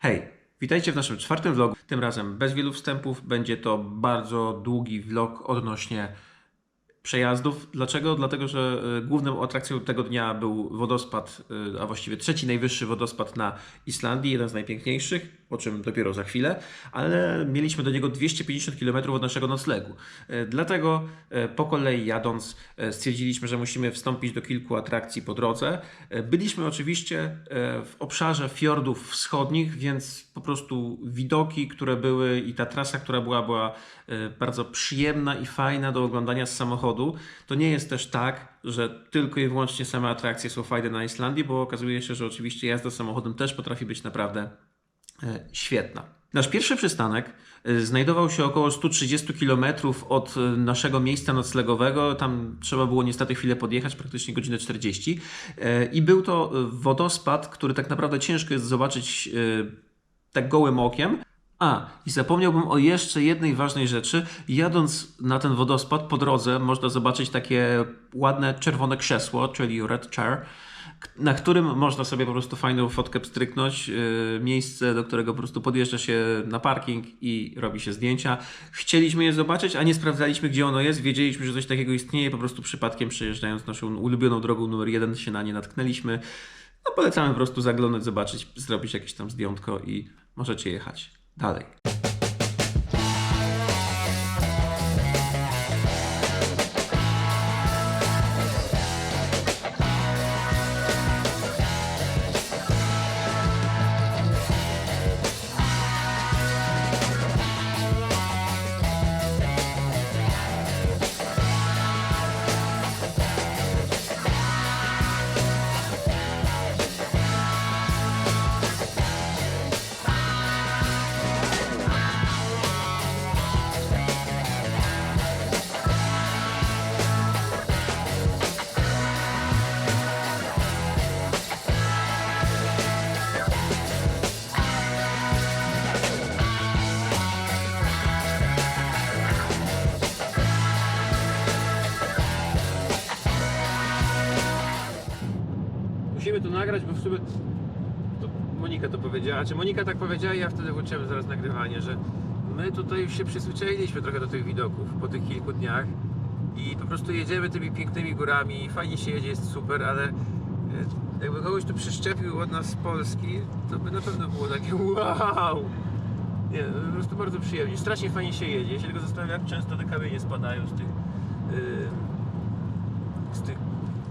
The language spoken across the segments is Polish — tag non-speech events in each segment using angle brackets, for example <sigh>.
Hej, witajcie w naszym czwartym vlogu. Tym razem bez wielu wstępów. Będzie to bardzo długi vlog odnośnie przejazdów. Dlaczego? Dlatego, że y, główną atrakcją tego dnia był wodospad, y, a właściwie trzeci najwyższy wodospad na Islandii, jeden z najpiękniejszych, o czym dopiero za chwilę, ale mieliśmy do niego 250 km od naszego noclegu. Y, Dlatego y, po kolei jadąc y, stwierdziliśmy, że musimy wstąpić do kilku atrakcji po drodze. Byliśmy oczywiście w obszarze fiordów wschodnich, więc po prostu widoki, które były i ta trasa, która była, była bardzo przyjemna i fajna do oglądania z samochodu. To nie jest też tak, że tylko i wyłącznie same atrakcje są fajne na Islandii, bo okazuje się, że oczywiście jazda samochodem też potrafi być naprawdę e, świetna. Nasz pierwszy przystanek e, znajdował się około 130 km od e, naszego miejsca noclegowego. Tam trzeba było niestety chwilę podjechać, praktycznie godzinę 40. E, I był to e, wodospad, który tak naprawdę ciężko jest zobaczyć e, tak gołym okiem. A, i zapomniałbym o jeszcze jednej ważnej rzeczy. Jadąc na ten wodospad po drodze można zobaczyć takie ładne czerwone krzesło, czyli red chair, na którym można sobie po prostu fajną fotkę pstryknąć. Yy, miejsce, do którego po prostu podjeżdża się na parking i robi się zdjęcia. Chcieliśmy je zobaczyć, a nie sprawdzaliśmy, gdzie ono jest. Wiedzieliśmy, że coś takiego istnieje. Po prostu przypadkiem przejeżdżając naszą ulubioną drogą numer jeden się na nie natknęliśmy. No polecamy po prostu zaglądać, zobaczyć, zrobić jakieś tam zdjątko i możecie jechać dalej. To nagrać, bo w sumie to Monika to powiedziała, czy Monika tak powiedziała i ja wtedy włączyłem zaraz nagrywanie, że my tutaj już się przyzwyczailiśmy trochę do tych widoków po tych kilku dniach i po prostu jedziemy tymi pięknymi górami, fajnie się jedzie, jest super, ale e, jakby kogoś tu przyszczepił od nas z Polski, to by na pewno było takie wow! Nie, po prostu bardzo przyjemnie, strasznie fajnie się jedzie, ja się tylko zastanawiam, jak często te kamienie spadają z tych yy, z tych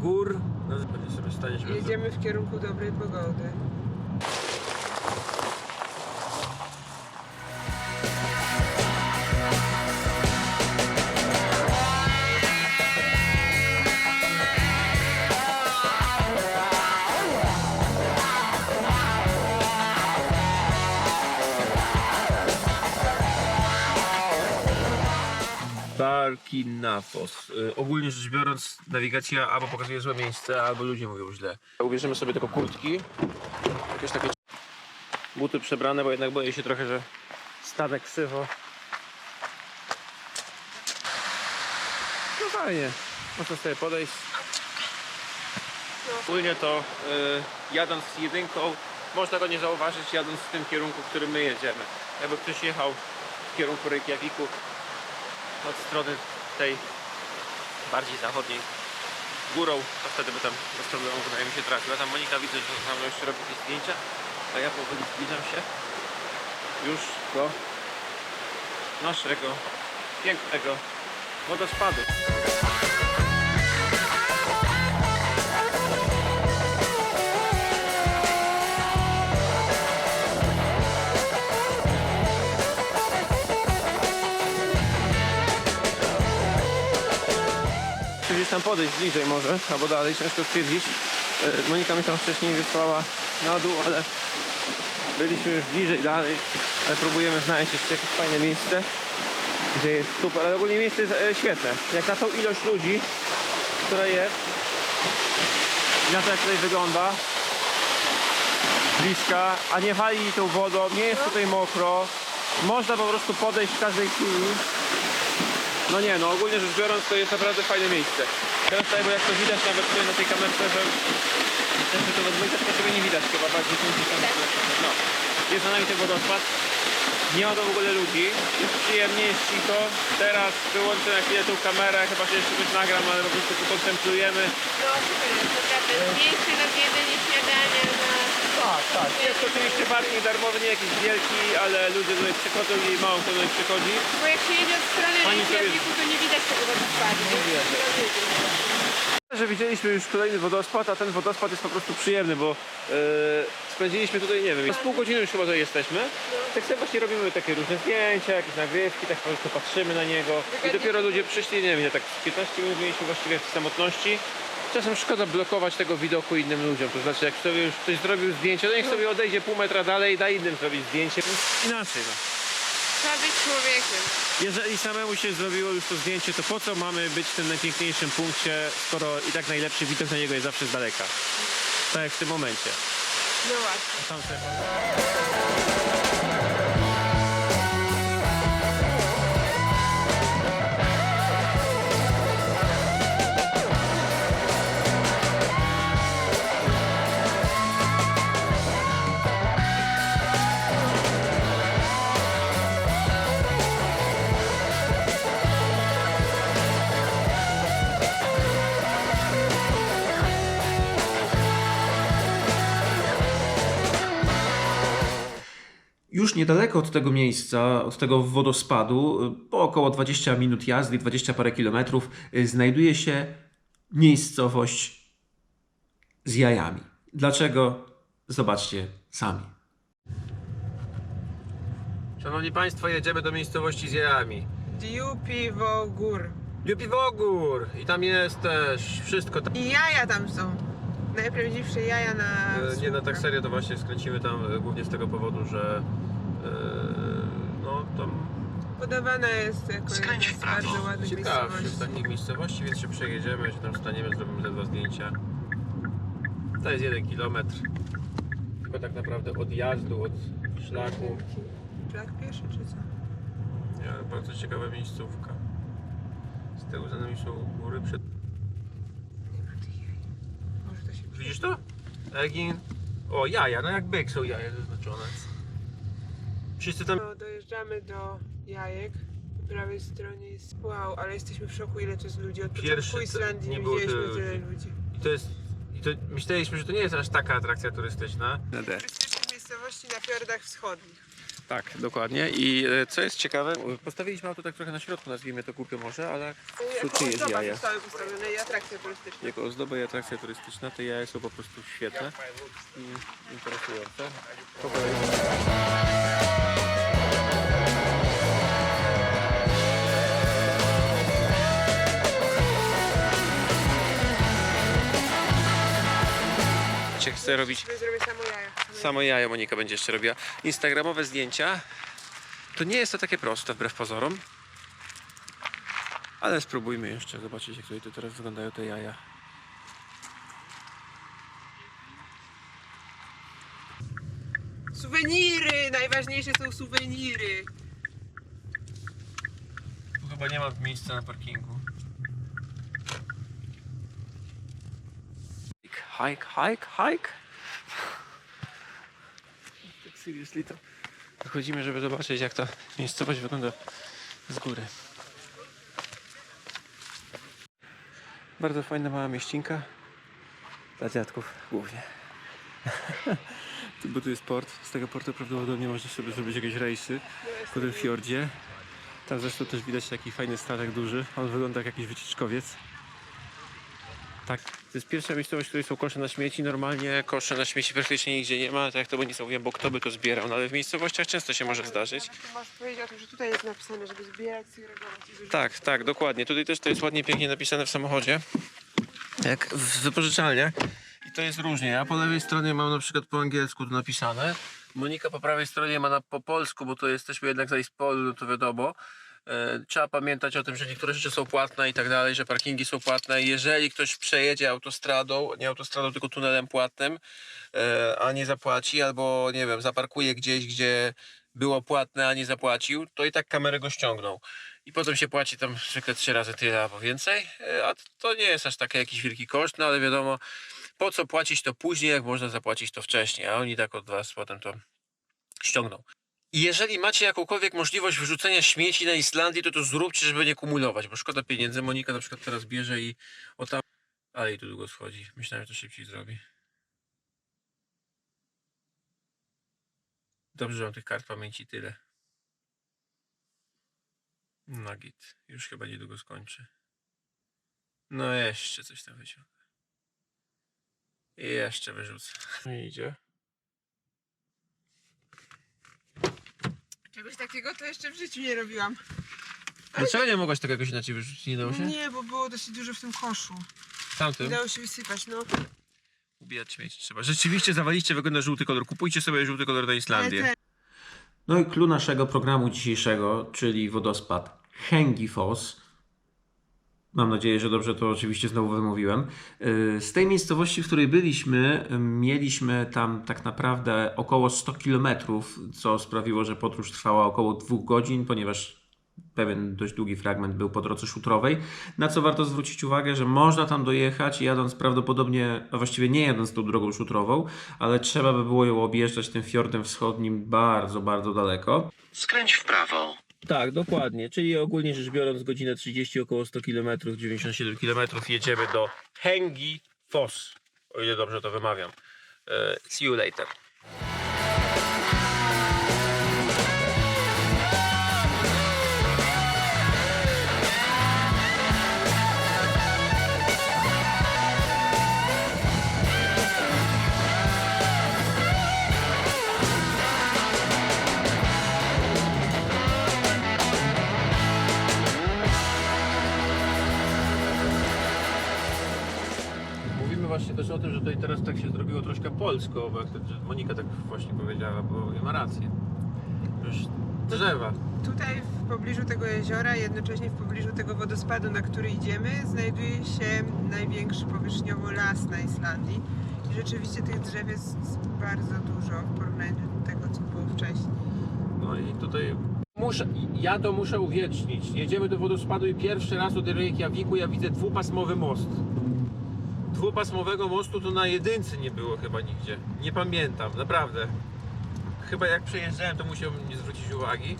gór. No, Jedziemy w kierunku dobrej pogody. Barkinafos. Y, ogólnie rzecz biorąc, nawigacja albo pokazuje złe miejsce, albo ludzie mówią źle. Ubierzemy sobie tylko kurtki, jakieś takie buty przebrane, bo jednak boję się trochę, że stanek ksywo. No fajnie, można sobie podejść. Ogólnie to y, jadąc z jedynką, można go nie zauważyć jadąc w tym kierunku, w którym my jedziemy. Jakby ktoś jechał w kierunku Reykjaviku, od strony tej bardziej zachodniej górą, to wtedy by tam bez problemu wydaje mi się trafił. A tam Monika widzę, że tam jeszcze robi jakieś zdjęcia, a ja powoli zbliżam się już do naszego pięknego wodospadu. Tam podejść bliżej może, albo dalej, ciężko stwierdzić. E, Monika mi tam wcześniej wysłała na dół, ale byliśmy już bliżej dalej, ale próbujemy znaleźć jeszcze jakieś fajne miejsce, gdzie jest super, ale ogólnie miejsce jest e, świetne. Jak na tą ilość ludzi, która jest, i na to jak tutaj wygląda, bliska, a nie wali tą wodą, nie jest tutaj mokro, można po prostu podejść w każdej chwili. No nie, no ogólnie rzecz biorąc to jest naprawdę fajne miejsce. Teraz tutaj, bo jak to widać nawet tutaj na tej kamerce, że niestety to we dwójkę tego nie widać chyba bardziej tym No. jest za nami ten wodospad. Nie ma tu w ogóle ludzi. Jest przyjemnie, jest cicho. Teraz wyłączę na chwilę tą kamerę, chyba że jeszcze coś nagram, ale po prostu tu kontemplujemy. No super, jest naprawdę zdjęcie na jedzenie śniadania, na... Tak, tak. Jest oczywiście parking darmowy, nie jakiś wielki, ale ludzie tutaj przychodzą i mało kto tutaj przychodzi. Bo jak się jedzie od strony Pani Reykjaviku, to nie widać tego wodospadu. Nie Że widzieliśmy już kolejny wodospad, a ten wodospad jest po prostu przyjemny, bo e, spędziliśmy tutaj, nie wiem, z pół godziny już chyba tutaj jesteśmy. Tak sobie właśnie robimy takie różne zdjęcia, jakieś nagrywki, tak po prostu patrzymy na niego. I dopiero ludzie przyszli, nie wiem, tak 15 minut mieliśmy właściwie w samotności. Czasem szkoda blokować tego widoku innym ludziom, to znaczy jak sobie już ktoś zrobił zdjęcie, to niech sobie odejdzie pół metra dalej i da innym zrobić zdjęcie. Inaczej no. Trzeba być człowiekiem. Jeżeli samemu się zrobiło już to zdjęcie, to po co mamy być w tym najpiękniejszym punkcie, skoro i tak najlepszy widok na niego jest zawsze z daleka? Tak jak w tym momencie. No właśnie. Sobie... Już niedaleko od tego miejsca, od tego wodospadu, y, po około 20 minut jazdy, 20 parę kilometrów, y, znajduje się miejscowość z jajami. Dlaczego? Zobaczcie sami. Szanowni Państwo, jedziemy do miejscowości z jajami. Diupiwo gór. Jupiwogór i tam jest też wszystko. Tam, I jaja tam są. Najprawdziwsze jaja na. E, nie, no tak serio to właśnie skręcimy tam e, głównie z tego powodu, że no tam Podawana jest jako Skręć jedna w z prawo. bardzo ładnych ciekawszy z miejscowości. takich miejscowości, więc się przejedziemy, się tam staniemy, zrobimy te dwa zdjęcia. To jest jeden kilometr. Tylko tak naprawdę od jazdu, od szlaku. Szlak pieszy czy co? Nie, bardzo ciekawa miejscówka. Z tyłu za nami są góry przed... Nie ma tych jaj. Może to się Widzisz to? Egin. O, jaja, no jak byk są jaja zaznaczone. Wszyscy tam... No, dojeżdżamy do jajek. Po prawej stronie jest. Wow, ale jesteśmy w szoku, ile to jest ludzi. Od Pierwszy początku Islandii nie nie, było widzieliśmy tyle tyle ludzi. ludzi. I to jest... I to myśleliśmy, że to nie jest aż taka atrakcja turystyczna. Turystycznych miejscowości na fiordach wschodnich. Tak, dokładnie. I e, co jest ciekawe, postawiliśmy auto tak trochę na środku, nazwijmy to głupio może, ale Jako czy jest ozdoba jaja? zostały postawione i atrakcja turystyczna. jako ozdoba i atrakcja turystyczna te jaja są po prostu świetne i interesujące. Po kolei. Cię chcę robić zrobię samo jaja. Samo jajo Monika będzie jeszcze robiła. Instagramowe zdjęcia. To nie jest to takie proste wbrew pozorom. Ale spróbujmy jeszcze zobaczyć jak tutaj to teraz wyglądają te jaja. Suweniry! Najważniejsze są suweniry. Tu chyba nie ma miejsca na parkingu. Hike, hike, hike. Tak seriously to wychodzimy, żeby zobaczyć jak ta miejscowość wygląda z góry. Bardzo fajna mała mieścinka. Dla dziadków głównie. <laughs> Bo tu jest port. Z tego portu prawdopodobnie można sobie zrobić jakieś rejsy po tym fiordzie. Tam zresztą też widać taki fajny statek duży. On wygląda jak jakiś wycieczkowiec. Tak, to jest pierwsza miejscowość, w której są kosze na śmieci. Normalnie kosze na śmieci praktycznie nigdzie nie ma, tak jak to nie mówiłem, bo kto by to zbierał. No ale w miejscowościach często się może zdarzyć. Możesz powiedzieć o tym, że tutaj jest napisane, żeby zbierać, segregować i wyrzucać. Tak, tak, dokładnie. Tutaj też to jest ładnie, pięknie napisane w samochodzie. Jak w wypożyczalniach. I to jest różnie. Ja po lewej stronie mam na przykład po angielsku to napisane. Monika po prawej stronie ma na, po polsku, bo to jesteśmy jednak za Ispolu, no to wiadomo. E, Trzeba pamiętać o tym, że niektóre rzeczy są płatne i tak dalej, że parkingi są płatne. Jeżeli ktoś przejedzie autostradą, nie autostradą, tylko tunelem płatnym, e, a nie zapłaci, albo nie wiem, zaparkuje gdzieś, gdzie było płatne, a nie zapłacił, to i tak kamerę go ściągną. I potem się płaci tam zwykle trzy razy tyle albo więcej. E, A to nie jest aż taki jakiś wielki koszt, no ale wiadomo, po co płacić to później, jak można zapłacić to wcześniej. A oni tak od was potem to ściągnął. Jeżeli macie jakąkolwiek możliwość wyrzucenia śmieci na Islandii, to to zróbcie, żeby nie kumulować, bo szkoda pieniędzy. Monika na przykład teraz bierze i o tam... Ale i tu długo schodzi. Myślałem, że to szybciej zrobi. Dobrze, że mam tych kart pamięci tyle. No git. Już chyba niedługo skończy. No jeszcze coś tam wyciągnę. I jeszcze wyrzucę. <laughs> Idzie. Czegoś takiego to jeszcze w życiu nie robiłam. Dlaczego nie mogłaś tego jakoś inaczej wyrzucić? Nie dało się? Nie, bo było dosyć dużo w tym koszu. Nie Tamtym? dało się wysypać, no. Ubijać śmieci trzeba. Rzeczywiście zawaliście wygląda żółty kolor. Kupujcie sobie żółty kolor na Ale Islandię. No i clue naszego programu dzisiejszego, czyli wodospad Hengifoss. Mam nadzieję, że dobrze to oczywiście znowu wymówiłem. Yy, Z tej miejscowości, w której byliśmy, mieliśmy tam tak naprawdę około 100 km, co sprawiło, że podróż trwała około 2 godzin, ponieważ pewien dość długi fragment był po drodze szutrowej. Na co warto zwrócić uwagę, że można tam dojechać jadąc prawdopodobnie, a właściwie nie jadąc tą drogą szutrową, ale trzeba by było ją objeżdżać tym fiordem wschodnim bardzo, bardzo daleko. Skręć w prawo. Tak, dokładnie. Czyli ogólnie rzecz biorąc, godzinę 30, około 100 km, 97 km jedziemy do Hengi Foss. O ile dobrze to wymawiam. E, see you later. O tym, że tutaj teraz tak się zrobiło troszkę polsko, bo jak to, Monika tak właśnie powiedziała, bo ma rację. Już drzewa. tutaj w pobliżu tego jeziora, jednocześnie w pobliżu tego wodospadu, na który idziemy, znajduje się największy powierzchniowo las na Islandii. I rzeczywiście tych drzew jest bardzo dużo w porównaniu do tego, co było wcześniej. No i tutaj muszę, ja to muszę uwiecznić. Jedziemy do wodospadu i pierwszy raz od Reykjaviku ja widzę dwupasmowy most. Dwupasmowego mostu to na jedynce nie było chyba nigdzie. Nie pamiętam, naprawdę. Chyba jak przejeżdżałem, to musiałbym nie zwrócić uwagi.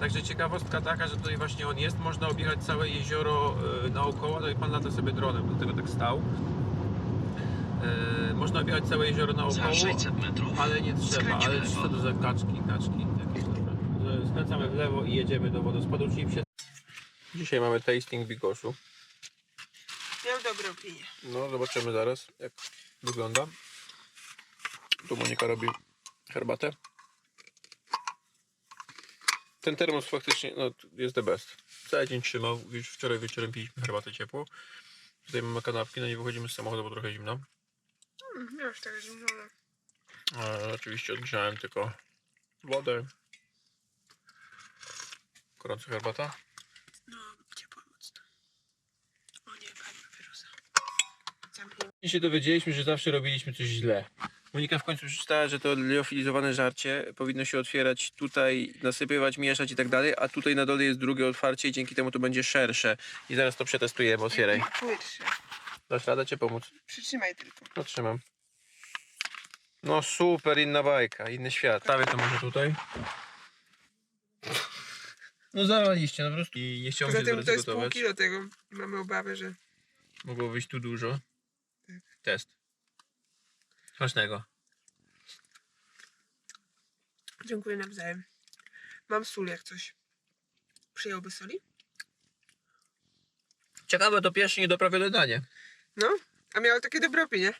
Także ciekawostka taka, że tutaj właśnie on jest. Można objechać całe jezioro e, naokoło. Tutaj pan lata sobie dronem, dlatego tak stał. E, można objechać całe jezioro naokoło. Za 600 metrów. Ale nie trzeba, ale co to za kaczki, kaczki. Skręcamy w lewo i jedziemy do wodospadu. Dzisiaj mamy tasting Bigoszu. Miał dobre opinie. No, zobaczymy zaraz, jak wygląda. Tu Monika robi herbatę. Ten termos faktycznie no, jest the best. Cały dzień trzymał. Już wczoraj wieczorem piliśmy herbatę ciepłą. Tutaj mamy kanapki, no nie wychodzimy z samochodu, bo trochę zimno. Mm, Miałeś tak zimno. E, oczywiście odgrzałem tylko wodę. Gorąca herbata. No, ciepło mocno. O nie, pani papierosa. Zamknij. I się dowiedzieliśmy, że zawsze robiliśmy coś źle. Monika w końcu przeczytała, że to liofilizowane żarcie powinno się otwierać tutaj, nasypywać, mieszać i tak dalej, a tutaj na dole jest drugie otwarcie i dzięki temu to będzie szersze. I zaraz to przetestujemy, otwieraj. Płytsze. Dasz radę Cię pomóc? Przytrzymaj tylko. No trzymam. No super, inna bajka, inny świat. Stawię to może tutaj. No zawaliście, no po prostu. I nie chciałem Poza się tym zaraz to jest pół gotować. kilo tego. Mamy obawę, że Mogło być tu dużo. Test. Smacznego. Dziękuję nawzajem. Mam sól jak coś. Przyjąłby soli? Ciekawe, to pierwsze niedoprawione danie. No, a miało takie dobre opinie.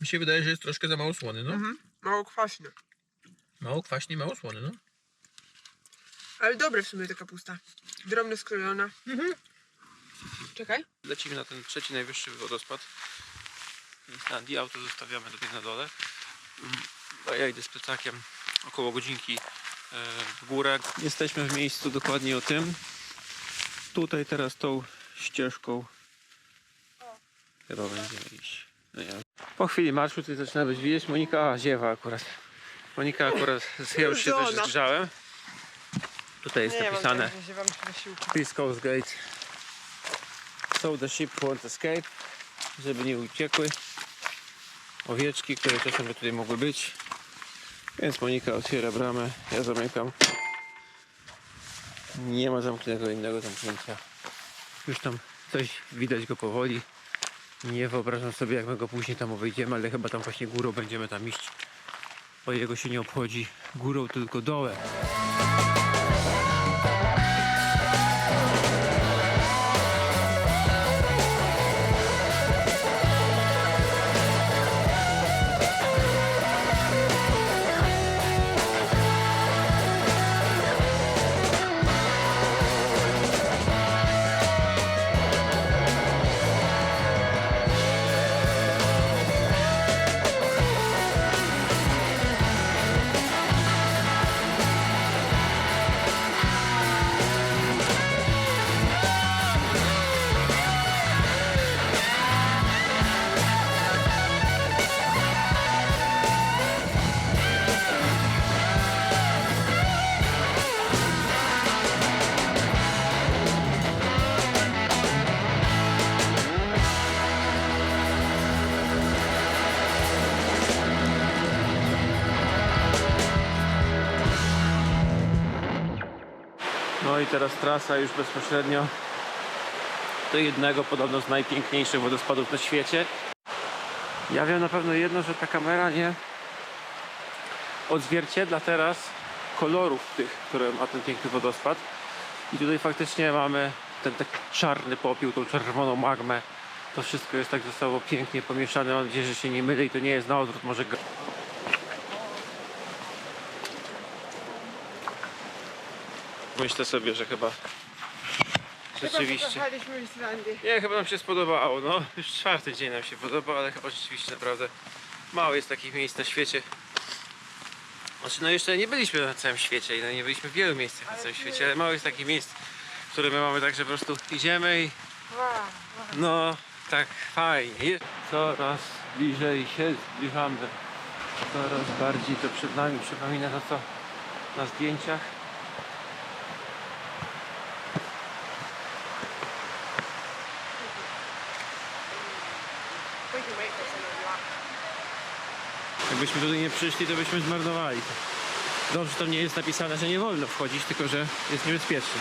Mi się wydaje, że jest troszkę za mało słony, no. Mhm. Mało kwaśne. Mało kwaśny, mało słony, no. Ale dobre w sumie ta kapusta. Drobno skrojona. Mhm. Czekaj. Lecimy na ten trzeci najwyższy wodospad Islandii. Auto zostawiamy tutaj na dole. Mm, A ja idę z plecakiem około godzinki e, w górę. Jesteśmy w miejscu dokładnie o tym. Tutaj teraz tą ścieżką chyba będziemy iść. No ja. Po chwili marszu tutaj zaczyna być widać. Monika a, ziewa akurat. Monika akurat <laughs> ja już się też zgrzałem. Tutaj jest napisane tak. Please Coast Gate. So the ship won't escape. Żeby nie uciekły owieczki, które czasem by tutaj mogły być. Więc Monika otwiera bramę, ja zamykam. Nie ma zamkniętego innego zamknięcia. Już tam coś widać go powoli. Nie wyobrażam sobie jak my go później tam obejdziemy, ale chyba tam właśnie górą będziemy tam iść. Bo jego się nie obchodzi górą, tylko dołem. Teraz trasa już bezpośrednio do jednego podobno z najpiękniejszych wodospadów na świecie. Ja wiem na pewno jedno, że ta kamera nie odzwierciedla teraz kolorów tych, które ma ten piękny wodospad. I tutaj faktycznie mamy ten taki czarny popiół, tą czerwoną magmę. To wszystko jest tak ze sobą pięknie pomieszane. Mam nadzieję, że się nie mylę i to nie jest na odwrót. Może Myślę sobie, że chyba rzeczywiście. Islandię. Nie, chyba nam się spodobało. No, już czwarty dzień nam się podoba, ale chyba rzeczywiście naprawdę mało jest takich miejsc na świecie. Znaczy, no jeszcze nie byliśmy na całym świecie, no nie byliśmy w wielu miejscach na całym świecie, ale mało jest takich miejsc, które my mamy tak, że po prostu idziemy i no tak fajnie. Coraz bliżej się zbliżamy. Coraz bardziej to przed nami przypomina to co na zdjęciach. Jakbyśmy tutaj nie przyszli, to byśmy zmarnowali. Dobrze, to nie jest napisane, że nie wolno wchodzić, tylko że jest niebezpiecznie.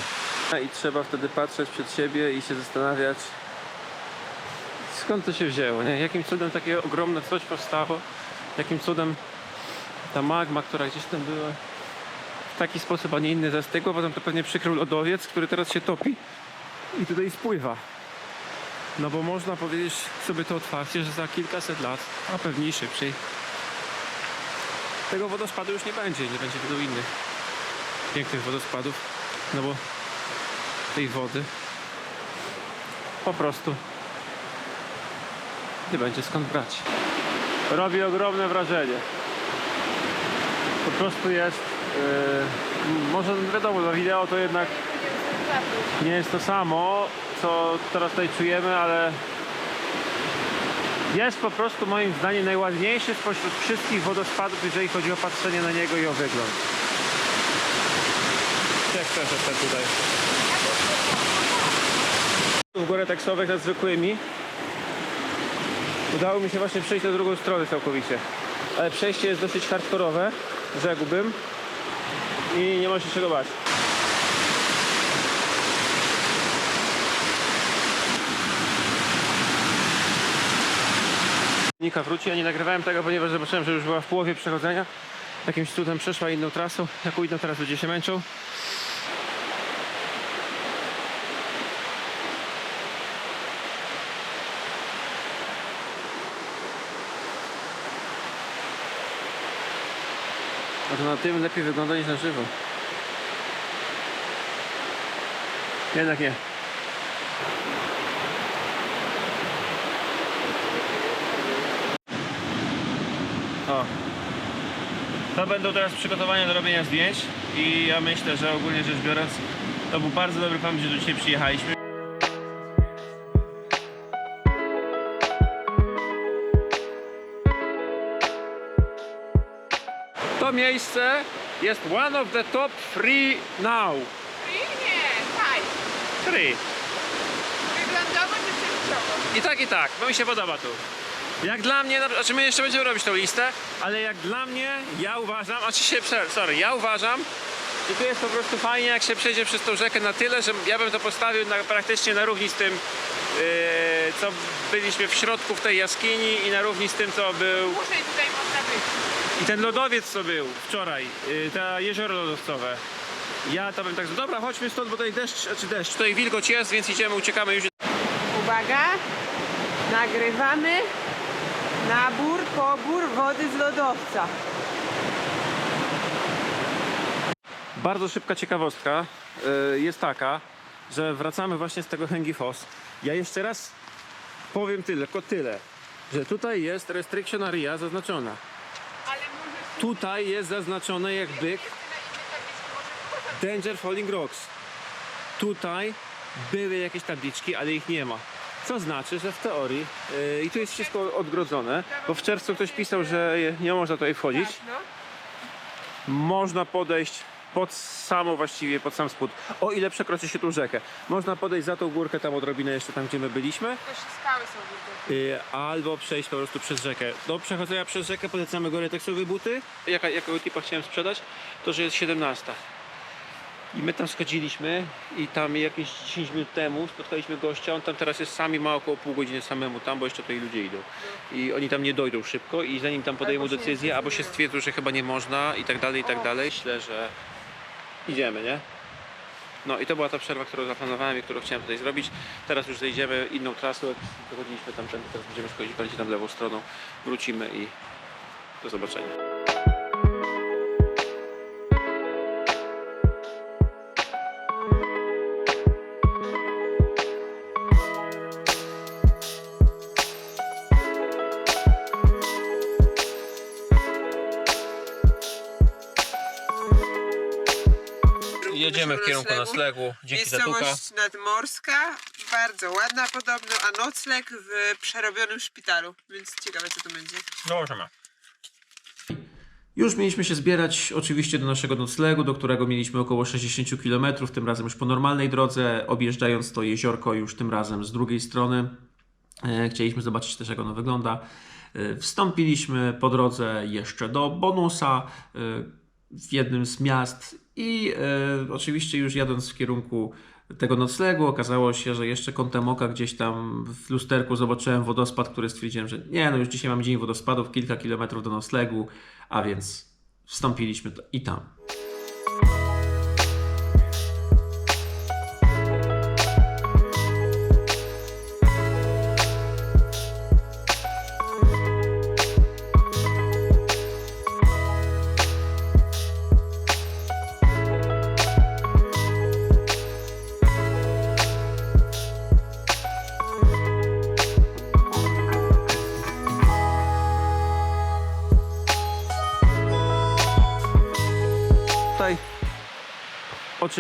I trzeba wtedy patrzeć przed siebie i się zastanawiać, skąd to się wzięło, nie? Jakim cudem takie ogromne coś powstało? Jakim cudem ta magma, która gdzieś tam była w taki sposób, a nie inny zastygła, potem to pewnie przykrył lodowiec, który teraz się topi i tutaj spływa. No bo można powiedzieć sobie to otwarcie, że za kilkaset lat, a pewnie szybciej, tego wodospadu już nie będzie, nie będzie wielu innych pięknych wodospadów, no bo tej wody po prostu nie będzie skąd brać. Robi ogromne wrażenie. Po prostu jest, yy, może wiadomo, na wideo to jednak nie jest to samo, co teraz tutaj czujemy, ale jest po prostu moim zdaniem najładniejszy spośród wszystkich wodospadów, jeżeli chodzi o patrzenie na niego i o wygląd. Jak też ten tutaj. W górę tekstowych nad zwykłymi. Udało mi się właśnie przejść na drugą stronę całkowicie. Ale przejście jest dosyć hardkorowe, rzekłbym. I nie ma się czego bać. Nika wróci, ja nie nagrywałem tego, ponieważ zobaczyłem, że już była w połowie przechodzenia. Jakimś cudem przeszła inną trasą. Jaką inną teraz ludzie się męczą. A to na tym lepiej wygląda niż na żywo. Jednak nie. O. To będą teraz przygotowania do robienia zdjęć i ja myślę, że ogólnie rzecz biorąc to był bardzo dobry pomysł, że dzisiaj przyjechaliśmy. To miejsce jest one of the top three now. Nie, fajnie. Three. Wyglądowo czy częściowo? I tak, i tak. Bo mi się podoba tu. Jak dla mnie, no, znaczy my jeszcze będziemy robić tą listę, ale jak dla mnie, ja uważam, a czy się, prze- sorry, ja uważam, że tu jest po prostu fajnie, jak się przejdzie przez tą rzekę na tyle, że ja bym to postawił na, praktycznie na równi z tym, yy, co byliśmy w środku w tej jaskini i na równi z tym, co był Dłużej tutaj można być. i ten lodowiec, co był wczoraj, yy, to jezioro lodowcowe. Ja to bym tak, dobra, chodźmy stąd, bo tutaj deszcz, czy deszcz, tutaj wilgoć jest, więc idziemy, uciekamy już. Uwaga, nagrywamy nabór, pobór wody z lodowca. Bardzo szybka ciekawostka y, jest taka, że wracamy właśnie z tego Hengifos. Ja jeszcze raz powiem tyle, tylko tyle, że tutaj jest restriction area zaznaczona. Tutaj jest zaznaczone jak byk Danger Falling Rocks. Tutaj były jakieś tabliczki, ale ich nie ma. Co znaczy, że w teorii, yy, i tu jest wszystko odgrodzone, bo w czerwcu ktoś pisał, że nie można tutaj wchodzić. No. Można podejść pod samą właściwie, pod sam spód, o ile przekroczy się tu rzekę. Można podejść za tą górkę tam odrobinę jeszcze tam, gdzie my byliśmy, Też skały są widoczne. yy, albo przejść po prostu przez rzekę. Do przechodzenia przez rzekę polecamy Gore-Texowe buty. Jaka, jakiego typa chciałem sprzedać? To, że jest 17. I my tam schodziliśmy i tam jakieś 10 minut temu spotkaliśmy gościa, on tam teraz jest sami, ma około pół godziny samemu tam, bo jeszcze tutaj ludzie idą. I oni tam nie dojdą szybko i zanim tam podejmą decyzję, albo się stwierdzą, że chyba nie można i tak dalej, i tak dalej. Myślę, że idziemy, nie? No i to była ta przerwa, którą zaplanowałem i którą chciałem tutaj zrobić. Teraz już zejdziemy inną trasą, jak wychodziliśmy tam, teraz będziemy schodzić bardziej tam lewą stroną, wrócimy i do zobaczenia. Jedziemy w kierunku noclegu, dzięki za tuka. Miejscowość nadmorska, bardzo ładna podobno, a nocleg w przerobionym szpitalu, więc ciekawe co to będzie. Zobaczymy. Już mieliśmy się zbierać oczywiście do naszego noclegu, do którego mieliśmy około 60 km, tym razem już po normalnej drodze, objeżdżając to jeziorko już tym razem z drugiej strony. E, Chcieliśmy zobaczyć też jak ono wygląda. E, Wstąpiliśmy po drodze jeszcze do Bonusa e, w jednym z miast i e, oczywiście już jadąc w kierunku tego noclegu okazało się, że jeszcze kątem oka gdzieś tam w lusterku zobaczyłem wodospad, który stwierdziłem, że nie, no już dzisiaj mamy dzień wodospadów, kilka kilometrów do noclegu, a więc wstąpiliśmy i tam.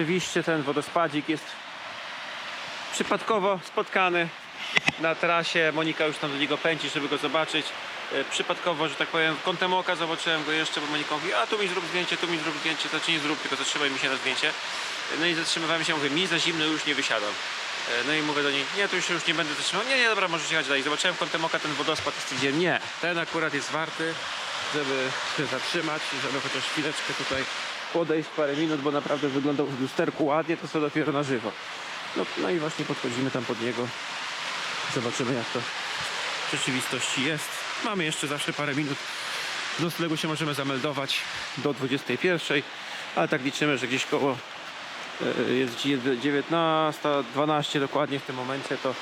Oczywiście ten wodospadzik jest przypadkowo spotkany na trasie. Monika już tam do niego pędzi, żeby go zobaczyć. E, Przypadkowo, że tak powiem, kątem oka zobaczyłem go jeszcze, bo Monika mówi, a tu mi zrób zdjęcie, tu mi zrób zdjęcie, to ci nie zrób, tylko zatrzymaj mi się na zdjęcie. No i zatrzymywałem się, mówię, mi za zimno już nie wysiadam. E, No i mówię do niej, nie, to już się już nie będę zatrzymał. Nie, nie, dobra, możesz jechać dalej. Zobaczyłem kątem oka ten wodospad i stwierdziłem, nie, ten akurat jest warty, żeby się <laughs> zatrzymać żeby chociaż chwileczkę tutaj podejść parę minut, bo naprawdę wyglądał w lusterku ładnie, to co dopiero na żywo. No, no i właśnie podchodzimy tam pod niego. Zobaczymy jak to w rzeczywistości jest. Mamy jeszcze zawsze parę minut. Do noclegu się możemy zameldować do 21, ale tak liczymy, że gdzieś koło e, jest 19.12 dokładnie w tym momencie, to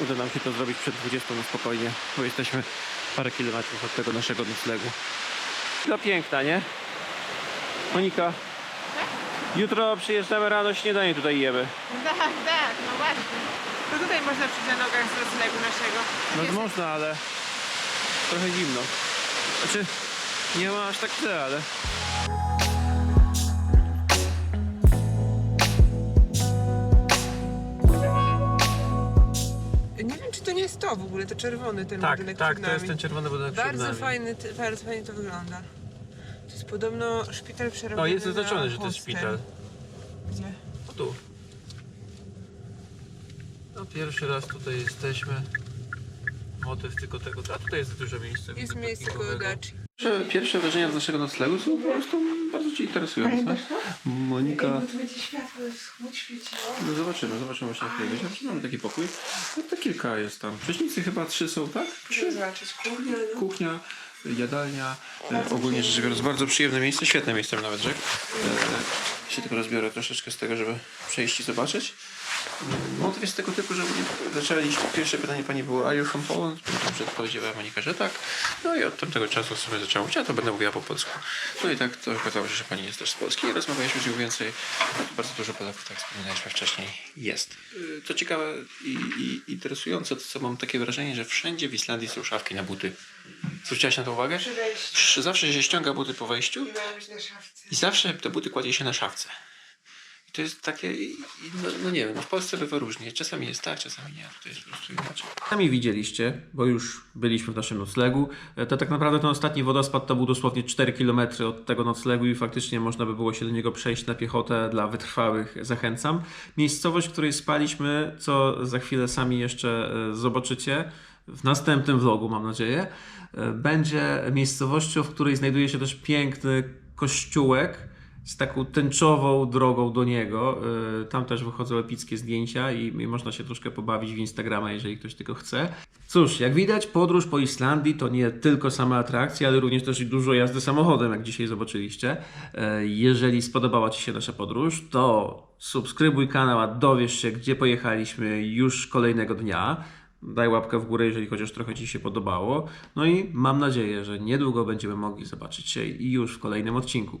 uda nam się to zrobić przed 20 na spokojnie, bo jesteśmy parę kilometrów od tego naszego noclegu. No piękna, nie? Monika, jutro przyjeżdżamy rano, śniadanie tutaj jemy. Tak, tak, no właśnie. To tutaj można przyjść na nogach z noclegu naszego. No Jest- można, ale trochę zimno. Znaczy, nie ma aż tak tyle, ale... Nie wiem czy to nie jest to w ogóle, to czerwony ten Tak, budynek tak, przed to nami. jest ten czerwony budynek przed Bardzo fajny, ty- bardzo fajnie to wygląda. To jest podobno szpital przerobiony O, jest na zaznaczone, że to jest hostel. szpital. Gdzie? O tu. No pierwszy raz tutaj jesteśmy. motyw tylko tego, a tutaj jest dużo miejsca. Jest miejsce koło Daci. Pierwsze, pierwsze wrażenia z naszego noclegu są po prostu bardzo Ci interesujące. Monika... będzie światło, chmur świeciło. No zobaczymy, zobaczymy właśnie jak będzie. Znaczy, Mamy taki pokój. No to kilka jest tam. Prysznicy chyba trzy są, tak? Muszę zobaczyć no. Kuchnia, jadalnia. E, ogólnie rzecz biorąc bardzo przyjemne miejsce, świetne miejsce nawet rzekł. E, się tylko rozbiorę troszeczkę z tego, żeby przejść i zobaczyć. Motyw jest tego typu, że zaczęliśmy, pierwsze pytanie pani było Are you from Poland? Potem odpowiedziała Monika, że tak. No i od tamtego czasu sobie zaczęła mówić, a to będę mówiła po polsku. No i tak to okazało się, że pani jest też z Polski. Rozmawialiśmy z nią więcej. To bardzo dużo Polaków, tak wspominaliśmy wcześniej, jest. Y, Co ciekawe i, i interesujące, to co mam takie wrażenie, że wszędzie w Islandii są szafki na buty. Zwróciłaś na to uwagę? Przy wejściu. Sz- Zawsze się ściąga buty po wejściu I i zawsze te buty kładzie się na szafce. To jest takie, no, no nie wiem, w Polsce bywa różnie. Czasami jest tak, czasami nie. Tutaj jest po prostu inaczej. Sami widzieliście, bo już byliśmy w naszym noclegu. E, To tak naprawdę ten ostatni wodospad to był dosłownie 4 km od tego noclegu i faktycznie można by było się do niego przejść na piechotę dla wytrwałych. Zachęcam. Miejscowość, w której spaliśmy, co za chwilę sami jeszcze e, zobaczycie w następnym vlogu, mam nadzieję, e, będzie miejscowością, w której znajduje się też piękny kościółek z taką tęczową drogą do niego. Yy, Tam też wychodzą epickie zdjęcia i, i można się troszkę pobawić w Instagrama, jeżeli ktoś tylko chce. Cóż, jak widać, podróż po Islandii to nie tylko same atrakcje, ale również też i dużo jazdy samochodem, jak dzisiaj zobaczyliście. Yy, Jeżeli spodobała Ci się nasza podróż, to subskrybuj kanał, a dowiesz się, gdzie pojechaliśmy już kolejnego dnia. Daj łapkę w górę, jeżeli chociaż trochę Ci się podobało. No i mam nadzieję, że niedługo będziemy mogli zobaczyć się już w kolejnym odcinku.